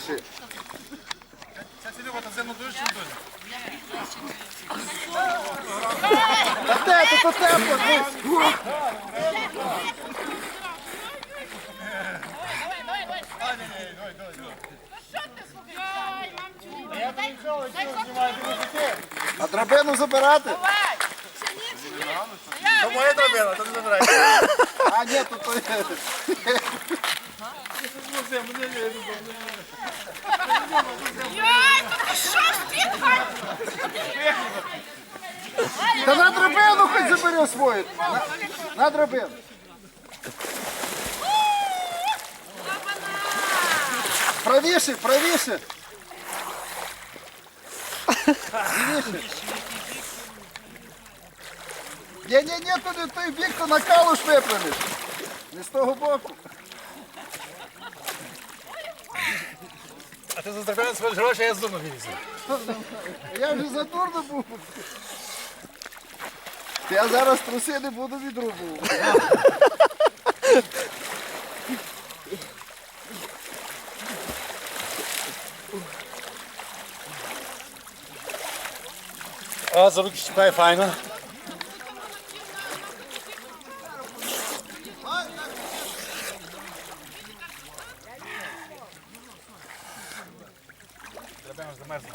спіши. Та те, то тепло. А драбину забирати? То моя драбина, то не забирай. А, ні, то то. Та на драбину хоч забери свою. На, на драбину. Правіше, правіше. Лівіше. Ні, ні, ні, то не той бік, то на калуш випрямиш. Не з того боку. А ти за драбину сходиш гроші, а я з дому вилізу. Я вже задурно був. Я зараз труси не буду відрубувати. А, за руки чіпай, файно. Драбина ж замерзла.